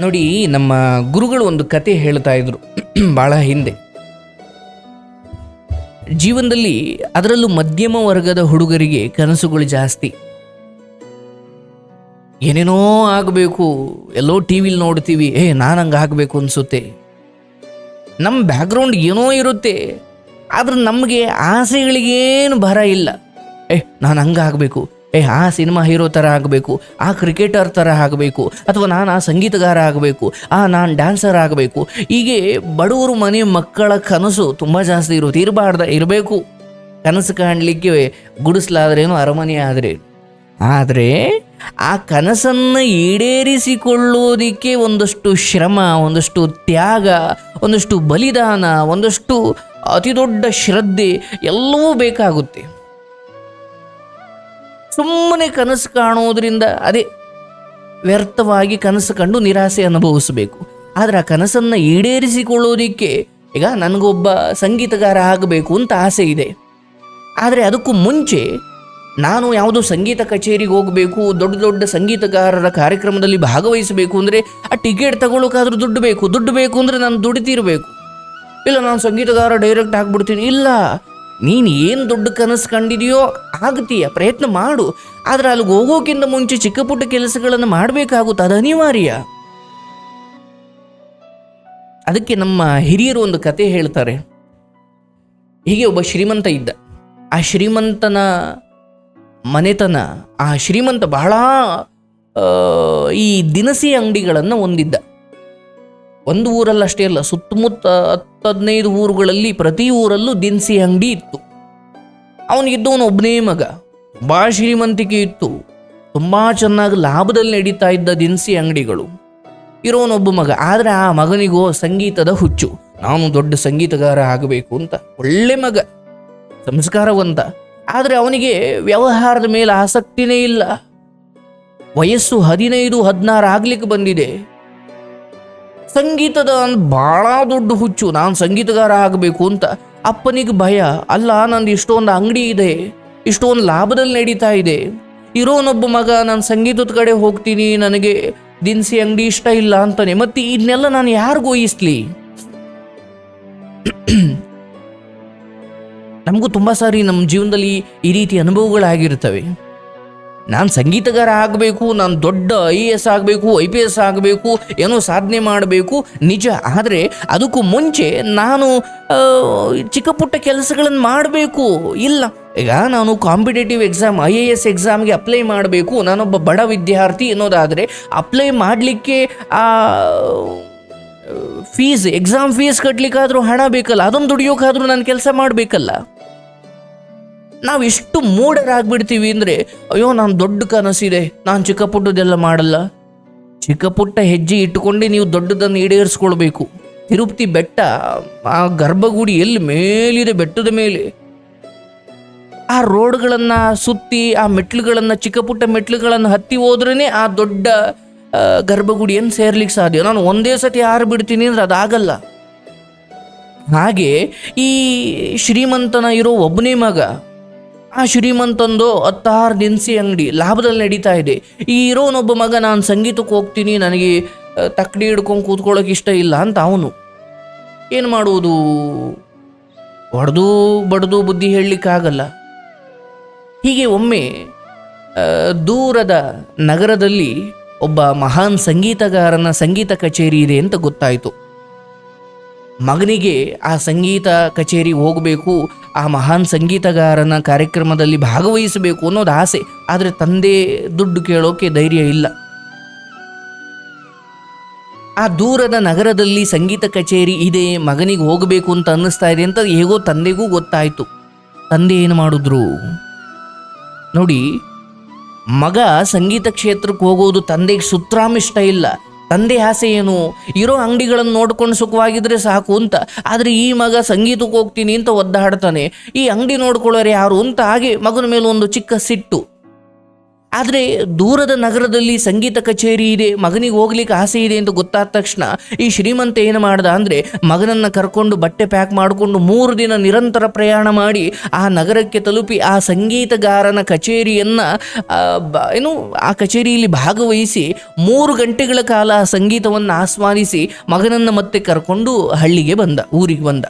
ನೋಡಿ, ನಮ್ಮ ಗುರುಗಳು ಒಂದು ಕತೆ ಹೇಳ್ತಾ ಇದ್ರು, ಬಹಳ ಹಿಂದೆ. ಜೀವನದಲ್ಲಿ ಅದರಲ್ಲೂ ಮಧ್ಯಮ ವರ್ಗದ ಹುಡುಗರಿಗೆ ಕನಸುಗಳು ಜಾಸ್ತಿ. ಏನೇನೋ ಆಗಬೇಕು, ಎಲ್ಲೋ ಟಿ ವಿಲಿ ನೋಡ್ತೀವಿ, ಏ, ನಾನು ಹಂಗೆ ಆಗಬೇಕು ಅನಿಸುತ್ತೆ. ನಮ್ಮ ಬ್ಯಾಕ್ಗ್ರೌಂಡ್ ಏನೋ ಇರುತ್ತೆ, ಆದ್ರೆ ನಮಗೆ ಆಸೆಗಳಿಗೇನು ಭರ ಇಲ್ಲ. ಏ, ನಾನು ಹಂಗೆ ಆಗಬೇಕು ಏ, ಆ ಸಿನಿಮಾ ಹೀರೋ ಥರ ಆಗಬೇಕು, ಆ ಕ್ರಿಕೆಟರ್ ಥರ ಆಗಬೇಕು, ಅಥವಾ ನಾನು ಆ ಸಂಗೀತಗಾರ ಆಗಬೇಕು, ಆ ನಾನು ಡ್ಯಾನ್ಸರ್ ಆಗಬೇಕು. ಹೀಗೆ ಬಡವರು ಮನೆ ಮಕ್ಕಳ ಕನಸು ತುಂಬ ಜಾಸ್ತಿ ಇರುತ್ತೆ ಇರಬಾರ್ದ, ಇರಬೇಕು. ಕನಸು ಕಾಣಲಿಕ್ಕೆ ಗುಡಿಸ್ಲಾದ್ರೇನು ಅರಮನೆ ಆದರೆ ಆದರೆ ಆ ಕನಸನ್ನು ಈಡೇರಿಸಿಕೊಳ್ಳೋದಿಕ್ಕೆ ಒಂದಷ್ಟು ಶ್ರಮ, ಒಂದಷ್ಟು ತ್ಯಾಗ, ಒಂದಷ್ಟು ಬಲಿದಾನ, ಒಂದಷ್ಟು ಅತಿ ದೊಡ್ಡ ಶ್ರದ್ಧೆ ಎಲ್ಲವೂ ಬೇಕಾಗುತ್ತೆ. ಸುಮ್ಮನೆ ಕನಸು ಕಾಣೋದ್ರಿಂದ ಅದೇ ವ್ಯರ್ಥವಾಗಿ ಕನಸು ಕಂಡು ನಿರಾಸೆ ಅನುಭವಿಸಬೇಕು. ಆದರೆ ಆ ಕನಸನ್ನು ಈಡೇರಿಸಿಕೊಳ್ಳೋದಿಕ್ಕೆ ಈಗ ನನಗೊಬ್ಬ ಸಂಗೀತಗಾರ ಆಗಬೇಕು ಅಂತ ಆಸೆ ಇದೆ. ಆದರೆ ಅದಕ್ಕೂ ಮುಂಚೆ ನಾನು ಯಾವುದೋ ಸಂಗೀತ ಕಚೇರಿಗೆ ಹೋಗಬೇಕು, ದೊಡ್ಡ ದೊಡ್ಡ ಸಂಗೀತಗಾರರ ಕಾರ್ಯಕ್ರಮದಲ್ಲಿ ಭಾಗವಹಿಸಬೇಕು ಅಂದರೆ ಆ ಟಿಕೆಟ್ ತಗೊಳ್ಳೋಕ್ಕಾದ್ರೂ ದುಡ್ಡು ಬೇಕು ದುಡ್ಡು ಬೇಕು ಅಂದರೆ ನಾನು ದುಡಿತಿರಬೇಕು. ಇಲ್ಲ, ನಾನು ಸಂಗೀತಗಾರ, ಡೈರೆಕ್ಟ್ ಆಗಿಬಿಡ್ತೀನಿ. ಇಲ್ಲ ನೀನು ಏನು ದೊಡ್ಡ ಕನಸು ಕಂಡಿದೆಯೋ ಆಗ್ತೀಯ ಪ್ರಯತ್ನ ಮಾಡು. ಆದರೆ ಅಲ್ಲಿಗೆ ಹೋಗೋಕ್ಕಿಂತ ಮುಂಚೆ ಚಿಕ್ಕ ಪುಟ್ಟ ಕೆಲಸಗಳನ್ನು ಮಾಡಬೇಕಾಗುತ್ತೆ, ಅದು ಅನಿವಾರ್ಯ. ಅದಕ್ಕೆ ನಮ್ಮ ಹಿರಿಯರು ಒಂದು ಕತೆ ಹೇಳ್ತಾರೆ. ಹೀಗೆ ಒಬ್ಬ ಶ್ರೀಮಂತ ಇದ್ದ. ಆ ಶ್ರೀಮಂತನ ಮನೆತನ, ಆ ಶ್ರೀಮಂತ ಬಹಳ ಈ ದಿನಸಿ ಅಂಗಡಿಗಳನ್ನು ಹೊಂದಿದ್ದ. ಒಂದು ಊರಲ್ಲಿ ಅಷ್ಟೇ ಅಲ್ಲ, ಸುತ್ತಮುತ್ತ ಹತ್ತು ಹದಿನೈದು ಊರುಗಳಲ್ಲಿ ಪ್ರತಿ ಊರಲ್ಲೂ ದಿನಸಿ ಅಂಗಡಿ ಇತ್ತು. ಅವನಿಗಿದ್ದವನು ಒಬ್ಬನೇ ಮಗ. ತುಂಬ ಶ್ರೀಮಂತಿಕೆ ಇತ್ತು. ತುಂಬ ಚೆನ್ನಾಗಿ ಲಾಭದಲ್ಲಿ ನಡೀತಾ ಇದ್ದ ದಿನಸಿ ಅಂಗಡಿಗಳು. ಇರೋನೊಬ್ಬ ಮಗ. ಆದರೆ ಆ ಮಗನಿಗೋ ಸಂಗೀತದ ಹುಚ್ಚು. ನಾನು ದೊಡ್ಡ ಸಂಗೀತಗಾರ ಆಗಬೇಕು ಅಂತ. ಒಳ್ಳೆ ಮಗ. ಸಂಸ್ಕಾರವಂತ. ಆದರೆ ಅವನಿಗೆ ವ್ಯವಹಾರದ ಮೇಲೆ ಆಸಕ್ತಿನೇ ಇಲ್ಲ. ವಯಸ್ಸು ಹದಿನೈದು, ಹದಿನಾರು ಆಗ್ಲಿಕ್ಕೆ ಬಂದಿದೆ. ಸಂಗೀತದ ಭಾಳ ದೊಡ್ಡ ಹುಚ್ಚು. ನಾನು ಸಂಗೀತಗಾರ ಆಗಬೇಕು ಅಂತ ಅಪ್ಪನಿಗೆ ಭಯ. ಅಲ್ಲ, ನಂದು ಇಷ್ಟೊಂದು ಅಂಗಡಿ ಇದೆ. ಇಷ್ಟೊಂದು ಲಾಭದಲ್ಲಿ ನಡೀತಾ ಇದೆ. ಇರೋನೊಬ್ಬ ಮಗ ನಾನು ಸಂಗೀತದ ಕಡೆ ಹೋಗ್ತೀನಿ, ನನಗೆ ದಿನಸಿ ಅಂಗಡಿ ಇಷ್ಟ ಇಲ್ಲ ಅಂತಾನೆ. ಮತ್ತೆ ಇದನ್ನೆಲ್ಲ ನಾನು ಯಾರಿಗೂ ಇಸ್ಲಿ ನಮಗೂ ತುಂಬ ಸಾರಿ ನಮ್ಮ ಜೀವನದಲ್ಲಿ ಈ ರೀತಿ ಅನುಭವಗಳಾಗಿರ್ತವೆ. ನಾನು ಸಂಗೀತಗಾರ ಆಗಬೇಕು, ನಾನು ದೊಡ್ಡ ಐ ಎ ಎಸ್ ಆಗಬೇಕು ಐ ಪಿ ಎಸ್ ಆಗಬೇಕು, ಏನೋ ಸಾಧನೆ ಮಾಡಬೇಕು, ನಿಜ. ಆದರೆ ಅದಕ್ಕೂ ಮುಂಚೆ ನಾನು ಚಿಕ್ಕ ಪುಟ್ಟ ಕೆಲಸಗಳನ್ನು ಮಾಡಬೇಕು. ಇಲ್ಲ. ಈಗ ನಾನು competitive exam I A S ಎಕ್ಸಾಮ್ಗೆ ಅಪ್ಲೈ ಮಾಡಬೇಕು. ನಾನೊಬ್ಬ ಬಡ ವಿದ್ಯಾರ್ಥಿ ಅನ್ನೋದಾದರೆ ಅಪ್ಲೈ ಮಾಡಲಿಕ್ಕೆ, ಆ ಫೀಸ್ ಎಕ್ಸಾಮ್ ಫೀಸ್ ಕಟ್ಟಲಿಕ್ಕಾದರೂ ಹಣ ಬೇಕಲ್ಲ ಅದನ್ನು ದುಡಿಯೋಕ್ಕಾದರೂ ನಾನು ಕೆಲಸ ಮಾಡಬೇಕಲ್ಲ. ನಾವು ಎಷ್ಟು ಮೂಢರಾಗ್ಬಿಡ್ತೀವಿ ಅಂದರೆ, ಅಯ್ಯೋ, ನಾನು ದೊಡ್ಡ ಕನಸಿದೆ, ನಾನು ಚಿಕ್ಕ ಪುಟ್ಟದೆಲ್ಲ ಮಾಡಲ್ಲ. ಚಿಕ್ಕ ಪುಟ್ಟ ಹೆಜ್ಜೆ ಇಟ್ಟುಕೊಂಡೇ ನೀವು ದೊಡ್ಡದನ್ನು ಈಡೇರಿಸ್ಕೊಳ್ಬೇಕು. ತಿರುಪತಿ ಬೆಟ್ಟ, ಆ ಗರ್ಭಗುಡಿ ಎಲ್ಲಿ ಮೇಲಿದೆ ಬೆಟ್ಟದ ಮೇಲೆ. ಆ ರೋಡ್ಗಳನ್ನು ಸುತ್ತಿ, ಆ ಮೆಟ್ಲುಗಳನ್ನು ಚಿಕ್ಕ ಪುಟ್ಟ ಮೆಟ್ಲುಗಳನ್ನು ಹತ್ತಿ ಹೋದ್ರೇ ಆ ದೊಡ್ಡ ಗರ್ಭಗುಡಿಯನ್ನು ಸೇರ್ಲಿಕ್ಕೆ ಸಾಧ್ಯ. ನಾನು ಒಂದೇ ಸತಿ ಹಾರು ಬಿಡ್ತೀನಿ ಅಂದರೆ ಅದಾಗಲ್ಲ. ಹಾಗೆ ಈ ಶ್ರೀಮಂತನ ಇರೋ ಒಬ್ಬನೇ ಮಗ ಆ ಶ್ರೀಮಂತಂದು ಹತ್ತಾರು ದಿನಸಿ ಅಂಗಡಿ ಲಾಭದಲ್ಲಿ ನಡೀತಾ ಇದೆ. ಈ ಇರೋನೊಬ್ಬ ಮಗ, ನಾನು ಸಂಗೀತಕ್ಕೆ ಹೋಗ್ತೀನಿ, ನನಗೆ ತಕ್ಕಡಿ ಹಿಡ್ಕೊಂಡು ಕೂತ್ಕೊಳ್ಳೋಕೆ ಇಷ್ಟ ಇಲ್ಲ ಅಂತ ಅವನು. ಏನು ಮಾಡುವುದು? ಹೊಡೆದು ಬಡ್ದು ಬುದ್ಧಿ ಹೇಳಲಿಕ್ಕಾಗಲ್ಲ. ಹೀಗೆ ಒಮ್ಮೆ ದೂರದ ನಗರದಲ್ಲಿ ಒಬ್ಬ ಮಹಾನ್ ಸಂಗೀತಗಾರನ ಸಂಗೀತ ಕಚೇರಿ ಇದೆ ಅಂತ ಗೊತ್ತಾಯಿತು. ಮಗನಿಗೆ ಆ ಸಂಗೀತ ಕಚೇರಿ ಹೋಗಬೇಕು, ಆ ಮಹಾನ್ ಸಂಗೀತಗಾರನ ಕಾರ್ಯಕ್ರಮದಲ್ಲಿ ಭಾಗವಹಿಸಬೇಕು ಅನ್ನೋದು ಆಸೆ. ಆದರೆ ತಂದೆ ದುಡ್ಡು ಕೇಳೋಕೆ ಧೈರ್ಯ ಇಲ್ಲ. ಆ ದೂರದ ನಗರದಲ್ಲಿ ಸಂಗೀತ ಕಚೇರಿ ಇದೆ, ಮಗನಿಗೆ ಹೋಗಬೇಕು ಅಂತ ಅನ್ನಿಸ್ತಾ ಇದೆ ಅಂತ ಹೇಗೋ ತಂದೆಗೂ ಗೊತ್ತಾಯಿತು. ತಂದೆ ಏನು ಮಾಡಿದ್ರು? ನೋಡಿ, ಮಗ ಸಂಗೀತ ಕ್ಷೇತ್ರಕ್ಕೆ ಹೋಗೋದು ತಂದೆಗೆ ಸುತ್ರಾಮಿಷ್ಟ ಇಲ್ಲ. ತಂದೆ ಆಸೆ ಏನು? ಇರೋ ಅಂಗಡಿಗಳನ್ನು ನೋಡ್ಕೊಂಡು ಸುಖವಾಗಿದ್ರೆ ಸಾಕು ಅಂತ. ಆದರೆ ಈ ಮಗ ಸಂಗೀತಕ್ಕೆ ಹೋಗ್ತೀನಿ ಅಂತ ಒದ್ದಾಡ್ತಾನೆ. ಈ ಅಂಗಡಿ ನೋಡ್ಕೊಳ್ಳೋರು ಯಾರು ಅಂತ ಹಾಗೆ ಮಗನ ಮೇಲೆ ಒಂದು ಚಿಕ್ಕ ಸಿಟ್ಟು. ಆದರೆ ದೂರದ ನಗರದಲ್ಲಿ ಸಂಗೀತ ಕಚೇರಿ ಇದೆ, ಮಗನಿಗೆ ಹೋಗ್ಲಿಕ್ಕೆ ಆಸೆ ಇದೆ ಅಂತ ಗೊತ್ತಾದ ತಕ್ಷಣ ಈ ಶ್ರೀಮಂತ ಏನು ಮಾಡ್ದ ಅಂದರೆ ಮಗನನ್ನು ಕರ್ಕೊಂಡು ಬಟ್ಟೆ ಪ್ಯಾಕ್ ಮಾಡಿಕೊಂಡು ಮೂರು ದಿನ ನಿರಂತರ ಪ್ರಯಾಣ ಮಾಡಿ ಆ ನಗರಕ್ಕೆ ತಲುಪಿ ಆ ಸಂಗೀತಗಾರನ ಕಚೇರಿಯನ್ನು ಏನು, ಆ ಕಚೇರಿಯಲ್ಲಿ ಭಾಗವಹಿಸಿ ಮೂರು ಗಂಟೆಗಳ ಕಾಲ ಆ ಸಂಗೀತವನ್ನು ಆಸ್ವಾದಿಸಿ ಮಗನನ್ನು ಮತ್ತೆ ಕರ್ಕೊಂಡು ಹಳ್ಳಿಗೆ ಬಂದ, ಊರಿಗೆ ಬಂದ.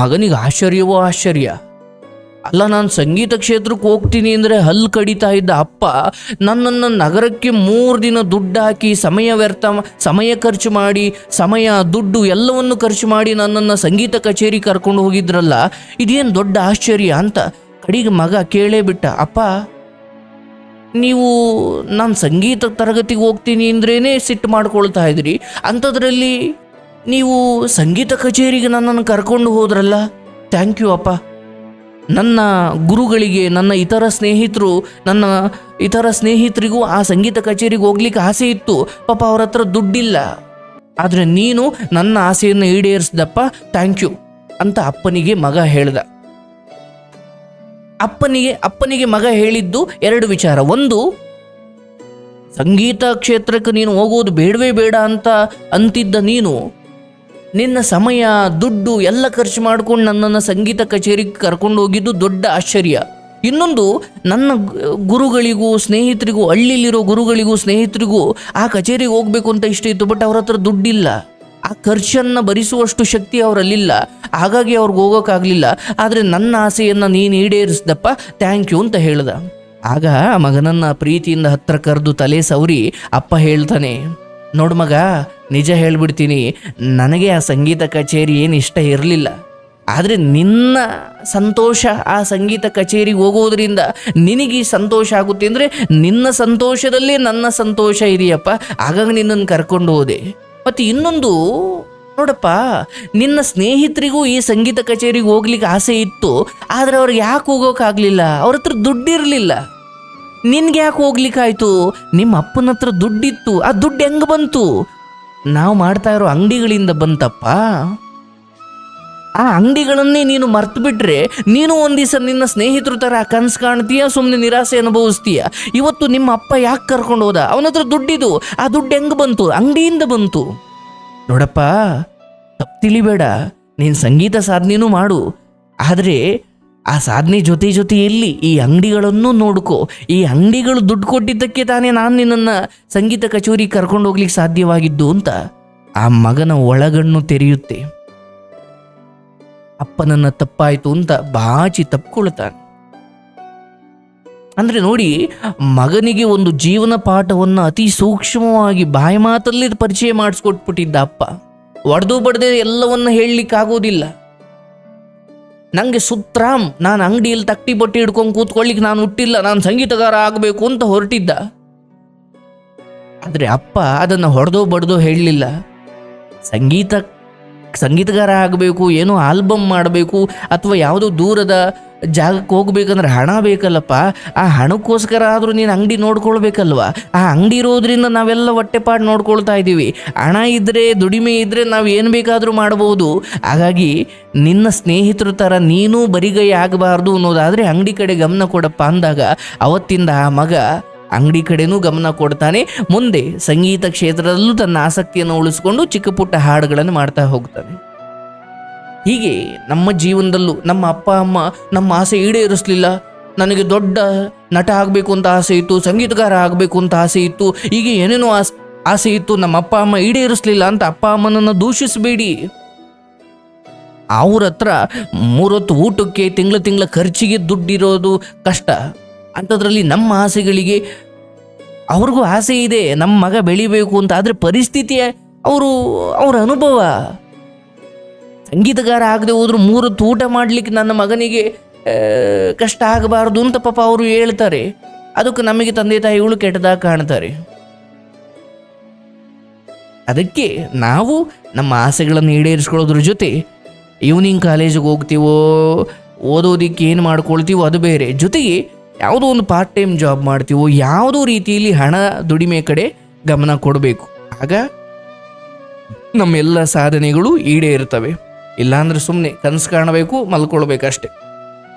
ಮಗನಿಗೆ ಆಶ್ಚರ್ಯವೋ ಆಶ್ಚರ್ಯ. ಅಲ್ಲ, ನಾನು ಸಂಗೀತ ಕ್ಷೇತ್ರಕ್ಕೆ ಹೋಗ್ತೀನಿ ಅಂದರೆ ಹಲ್ಲು ಕಡಿತಾ ಇದ್ದ ಅಪ್ಪ ನನ್ನನ್ನು ನಗರಕ್ಕೆ ಮೂರು ದಿನ ದುಡ್ಡು ಹಾಕಿ ಸಮಯ ವ್ಯರ್ಥ ಸಮಯ ಖರ್ಚು ಮಾಡಿ, ಸಮಯ, ದುಡ್ಡು ಎಲ್ಲವನ್ನು ಖರ್ಚು ಮಾಡಿ ನನ್ನನ್ನು ಸಂಗೀತ ಕಚೇರಿ ಕರ್ಕೊಂಡು ಹೋಗಿದ್ರಲ್ಲ, ಇದೇನು ದೊಡ್ಡ ಆಶ್ಚರ್ಯ ಅಂತ ಕಡೆಗೆ ಮಗ ಕೇಳೇ ಬಿಟ್ಟ, ಅಪ್ಪ, ನೀವು ನಾನು ಸಂಗೀತ ತರಗತಿಗೆ ಹೋಗ್ತೀನಿ ಅಂದ್ರೇ ಸಿಟ್ಟು ಮಾಡ್ಕೊಳ್ತಾ ಇದ್ರಿ, ಅಂಥದ್ರಲ್ಲಿ ನೀವು ಸಂಗೀತ ಕಚೇರಿಗೆ ನನ್ನನ್ನು ಕರ್ಕೊಂಡು ಹೋದ್ರಲ್ಲ ಥ್ಯಾಂಕ್ ಯು ಅಪ್ಪ. ನನ್ನ ಗುರುಗಳಿಗೆ, ನನ್ನ ಇತರ ಸ್ನೇಹಿತರು, ನನ್ನ ಇತರ ಸ್ನೇಹಿತರಿಗೂ ಆ ಸಂಗೀತ ಕಚೇರಿಗೆ ಹೋಗ್ಲಿಕ್ಕೆ ಆಸೆ ಇತ್ತು. ಪಾಪ ಅವ್ರ ಹತ್ರ ದುಡ್ಡಿಲ್ಲ. ಆದರೆ ನೀನು ನನ್ನ ಆಸೆಯನ್ನು ಈಡೇರಿಸ್ದಪ್ಪ ಥ್ಯಾಂಕ್ ಯು ಅಂತ ಅಪ್ಪನಿಗೆ ಮಗ ಹೇಳ್ದ. ಅಪ್ಪನಿಗೆ ಅಪ್ಪನಿಗೆ ಮಗ ಹೇಳಿದ್ದು ಎರಡು ವಿಚಾರ. ಒಂದು, ಸಂಗೀತ ಕ್ಷೇತ್ರಕ್ಕೆ ನೀನು ಹೋಗೋದು ಬೇಡವೇ ಬೇಡ ಅಂತ ಅಂತಿದ್ದ ನೀನು. ನಿನ್ನ ಸಮಯ, ದುಡ್ಡು ಎಲ್ಲ ಖರ್ಚು ಮಾಡ್ಕೊಂಡು ನನ್ನನ್ನು ಸಂಗೀತ ಕಚೇರಿಗೆ ಕರ್ಕೊಂಡು ಹೋಗಿದ್ದು ದೊಡ್ಡ ಆಶ್ಚರ್ಯ. ಇನ್ನೊಂದು, ನನ್ನ ಗುರುಗಳಿಗೂ, ಸ್ನೇಹಿತರಿಗೂ ಹಳ್ಳಿಲಿರೋ ಗುರುಗಳಿಗೂ, ಸ್ನೇಹಿತರಿಗೂ ಆ ಕಚೇರಿಗೆ ಹೋಗ್ಬೇಕು ಅಂತ ಇಷ್ಟ ಇತ್ತು, ಬಟ್ ಅವ್ರ ಹತ್ರ ದುಡ್ಡಿಲ್ಲ. ಆ ಖರ್ಚನ್ನು ಭರಿಸುವಷ್ಟು ಶಕ್ತಿ ಅವರಲ್ಲಿಲ್ಲ. ಹಾಗಾಗಿ ಅವ್ರಿಗೆ ಹೋಗೋಕ್ಕಾಗಲಿಲ್ಲ ಆದರೆ ನನ್ನ ಆಸೆಯನ್ನು ನೀನು ಈಡೇರಿಸ್ದಪ್ಪ ಥ್ಯಾಂಕ್ ಯು ಅಂತ ಹೇಳ್ದ. ಆಗ ಮಗನನ್ನ ಪ್ರೀತಿಯಿಂದ ಹತ್ರ ಕರೆದು ತಲೆ ಸವರಿ ಅಪ್ಪ ಹೇಳ್ತಾನೆ ನೋಡು ಮಗ, ನಿಜ ಹೇಳ್ಬಿಡ್ತೀನಿ, ನನಗೆ ಆ ಸಂಗೀತ ಕಚೇರಿ ಏನು ಇಷ್ಟ ಇರಲಿಲ್ಲ. ಆದರೆ ನಿನ್ನ ಸಂತೋಷ ಆ ಸಂಗೀತ ಕಚೇರಿಗೆ ಹೋಗೋದ್ರಿಂದ ನಿನಗೆ ಸಂತೋಷ ಆಗುತ್ತೆ ಅಂದರೆ ನಿನ್ನ ಸಂತೋಷದಲ್ಲೇ ನನ್ನ ಸಂತೋಷ ಇದೆಯಪ್ಪ. ಹಾಗಾಗಿ ನಿನ್ನನ್ನು ಕರ್ಕೊಂಡು ಹೋದೆ. ಮತ್ತು ಇನ್ನೊಂದು, ನೋಡಪ್ಪ, ನಿನ್ನ ಸ್ನೇಹಿತರಿಗೂ ಈ ಸಂಗೀತ ಕಚೇರಿಗೆ ಹೋಗ್ಲಿಕ್ಕೆ ಆಸೆ ಇತ್ತು, ಆದರೆ ಅವ್ರಿಗೆ ಯಾಕೆ ಹೋಗೋಕ್ಕಾಗಲಿಲ್ಲ ಅವ್ರ ಹತ್ರ ದುಡ್ಡಿರಲಿಲ್ಲ. ನಿನ್ಗೆ ಯಾಕೆ ಹೋಗ್ಲಿಕ್ಕಾಯ್ತು? ನಿಮ್ಮ ಅಪ್ಪನ ಹತ್ರ ದುಡ್ಡಿತ್ತು. ಆ ದುಡ್ಡು ಹೆಂಗೆ ಬಂತು? ನಾವು ಮಾಡ್ತಾ ಇರೋ ಅಂಗಡಿಗಳಿಂದ ಬಂತಪ್ಪ. ಆ ಅಂಗಡಿಗಳನ್ನೇ ನೀನು ಮರ್ತು ಬಿಟ್ರೆ ನೀನು ಒಂದ್ ದಿವಸ ನಿನ್ನ ಸ್ನೇಹಿತರ ಥರ ಕನ್ಸು ಕಾಣ್ತೀಯ? ಸುಮ್ಮನೆ ನಿರಾಸೆ ಅನುಭವಿಸ್ತೀಯ? ಇವತ್ತು ನಿಮ್ಮ ಅಪ್ಪ ಯಾಕೆ ಕರ್ಕೊಂಡು ಹೋದ? ಅವನ ಹತ್ರ ದುಡ್ಡಿದು. ಆ ದುಡ್ಡು ಹೆಂಗೆ ಬಂತು? ಅಂಗಡಿಯಿಂದ ಬಂತು. ನೋಡಪ್ಪ, ತಪ್ಪು ತಿಳಿಬೇಡ. ನೀನು ಸಂಗೀತ ಸಾಧನೆನೂ ಮಾಡು. ಆದರೆ ಆ ಸಾಧನೆ ಜೊತೆ ಜೊತೆಯಲ್ಲಿ ಈ ಅಂಗಡಿಗಳನ್ನು ನೋಡ್ಕೋ. ಈ ಅಂಗಡಿಗಳು ದುಡ್ಡು ಕೊಟ್ಟಿದ್ದಕ್ಕೆ ತಾನೇ ನಾನು ನಿನ್ನನ್ನು ಸಂಗೀತ ಕಚೇರಿ ಕರ್ಕೊಂಡು ಹೋಗ್ಲಿಕ್ಕೆ ಸಾಧ್ಯವಾಗಿದ್ದು ಅಂತ ಆ ಮಗನ ಒಳಗಣ್ಣು ತೆರೆಯುತ್ತೆ. ಅಪ್ಪನನ್ನ ತಪ್ಪಾಯ್ತು ಅಂತ ಬಾಚಿ ತಪ್ಕೊಳ್ತಾನೆ. ಅಂದ್ರೆ ನೋಡಿ, ಮಗನಿಗೆ ಒಂದು ಜೀವನ ಪಾಠವನ್ನು ಅತಿ ಸೂಕ್ಷ್ಮವಾಗಿ ಬಾಯಿ ಮಾತಲ್ಲಿ ಪರಿಚಯ ಮಾಡಿಸ್ಕೊಟ್ಬಿಟ್ಟಿದ್ದ ಅಪ್ಪ. ಒಡೆದು ಬಡದೆ ಎಲ್ಲವನ್ನ ಹೇಳಲಿಕ್ಕಾಗೋದಿಲ್ಲ. ನನಗೆ ಸುತ್ರಾಮ್, ನಾನು ಅಂಗಡಿಯಲ್ಲಿ ತಟ್ಟಿ ಬಟ್ಟಿ ಹಿಡ್ಕೊಂಡು ಕೂತ್ಕೊಳ್ಳಿಕ್ಕೆ ನಾನು ಹುಟ್ಟಿಲ್ಲ, ನಾನು ಸಂಗೀತಗಾರ ಆಗಬೇಕು ಅಂತ ಹೊರಟಿದ್ದ. ಆದರೆ ಅಪ್ಪ ಅದನ್ನು ಹೊಡೆದೋ ಬಡ್ದೋ ಹೇಳಲಿಲ್ಲ. ಸಂಗೀತ ಸಂಗೀತಗಾರ ಆಗಬೇಕು, ಏನೋ ಆಲ್ಬಮ್ ಮಾಡಬೇಕು, ಅಥವಾ ಯಾವುದೋ ದೂರದ ಜಾಗಕ್ಕೆ ಹೋಗ್ಬೇಕಂದ್ರೆ ಹಣ ಬೇಕಲ್ಲಪ್ಪ. ಆ ಹಣಕ್ಕೋಸ್ಕರ ಆದರೂ ನೀನು ಅಂಗಡಿ ನೋಡ್ಕೊಳ್ಬೇಕಲ್ವ? ಆ ಅಂಗಡಿ ಇರೋದ್ರಿಂದ ನಾವೆಲ್ಲ ಹೊಟ್ಟೆಪಾಡು ನೋಡ್ಕೊಳ್ತಾ ಇದ್ದೀವಿ. ಹಣ ಇದ್ದರೆ ದುಡಿಮೆ ಇದ್ದರೆ ನಾವು ಏನು ಬೇಕಾದರೂ ಮಾಡ್ಬೋದು. ಹಾಗಾಗಿ ನಿನ್ನ ಸ್ನೇಹಿತರ ಥರ ನೀನೂ ಬರಿಗೈ ಆಗಬಾರ್ದು ಅನ್ನೋದಾದರೆ ಅಂಗಡಿ ಕಡೆ ಗಮನ ಕೊಡಪ್ಪ ಅಂದಾಗ ಅವತ್ತಿಂದ ಆ ಮಗ ಅಂಗಡಿ ಕಡೆನೂ ಗಮನ ಕೊಡ್ತಾನೆ. ಮುಂದೆ ಸಂಗೀತ ಕ್ಷೇತ್ರದಲ್ಲೂ ತನ್ನ ಆಸಕ್ತಿಯನ್ನು ಉಳಿಸಿಕೊಂಡು ಚಿಕ್ಕ ಪುಟ್ಟ ಹಾಡುಗಳನ್ನು ಮಾಡ್ತಾ ಹೋಗ್ತಾನೆ. ಹೀಗೆ ನಮ್ಮ ಜೀವನದಲ್ಲೂ ನಮ್ಮ ಅಪ್ಪ, ಅಮ್ಮ ನಮ್ಮ ಆಸೆ ಈಡೇರಿಸಲಿಲ್ಲ. ನನಗೆ ದೊಡ್ಡ ನಟ ಆಗಬೇಕು ಅಂತ ಆಸೆ ಇತ್ತು, ಸಂಗೀತಗಾರ ಆಗಬೇಕು ಅಂತ ಆಸೆ ಇತ್ತು. ಹೀಗೆ ಏನೇನೋ ಆಸ್, ಆಸೆ ಇತ್ತು, ನಮ್ಮ ಅಪ್ಪ, ಅಮ್ಮ ಈಡೇರಿಸಲಿಲ್ಲ ಅಂತ ಅಪ್ಪ ಅಮ್ಮನನ್ನು ದೂಷಿಸಬೇಡಿ. ಅವ್ರ ಹತ್ರ ಮೂರೊತ್ತು ಊಟಕ್ಕೆ ತಿಂಗಳ ತಿಂಗಳ ಖರ್ಚಿಗೆ ದುಡ್ಡಿರೋದು ಕಷ್ಟ. ಅಂಥದ್ರಲ್ಲಿ ನಮ್ಮ ಆಸೆಗಳಿಗೆ ಅವ್ರಿಗೂ ಆಸೆ ಇದೆ ನಮ್ಮ ಮಗ ಬೆಳಿಬೇಕು ಅಂತ. ಆದರೆ ಪರಿಸ್ಥಿತಿ ಅವರು, ಅವ್ರ ಅನುಭವ. ಸಂಗೀತಗಾರ ಆಗದೆ ಹೋದ್ರು ಮೂರು ತೂಟ ಮಾಡಲಿಕ್ಕೆ ನನ್ನ ಮಗನಿಗೆ ಕಷ್ಟ ಆಗಬಾರ್ದು ಅಂತ ಪಾಪ ಅವರು ಹೇಳ್ತಾರೆ. ಅದಕ್ಕೆ ನಮಗೆ ತಂದೆ ತಾಯಿಗಳು ಕೆಟ್ಟದಾಗ ಕಾಣ್ತಾರೆ. ಅದಕ್ಕೆ ನಾವು ನಮ್ಮ ಆಸೆಗಳನ್ನು ಈಡೇರಿಸ್ಕೊಳ್ಳೋದ್ರ ಜೊತೆ ಈವ್ನಿಂಗ್ ಕಾಲೇಜಿಗೆ ಹೋಗ್ತೀವೋ, ಓದೋದಿಕ್ಕೆ ಏನು ಮಾಡ್ಕೊಳ್ತೀವೋ ಅದು ಬೇರೆ. ಜೊತೆಗೆ ಯಾವುದೋ ಒಂದು ಪಾರ್ಟ್ ಟೈಮ್ ಜಾಬ್ ಮಾಡ್ತೀವೋ, ಯಾವುದೋ ರೀತಿಯಲ್ಲಿ ಹಣ ದುಡಿಮೆ ಕಡೆ ಗಮನ ಕೊಡಬೇಕು. ಆಗ ನಮ್ಮೆಲ್ಲ ಸಾಧನೆಗಳು ಈಡೇ ಇರ್ತವೆ ಇಲ್ಲಾಂದ್ರೆ ಸುಮ್ಮನೆ ಕನಸು ಕಾಣಬೇಕು, ಮಲ್ಕೊಳ್ಬೇಕಷ್ಟೆ.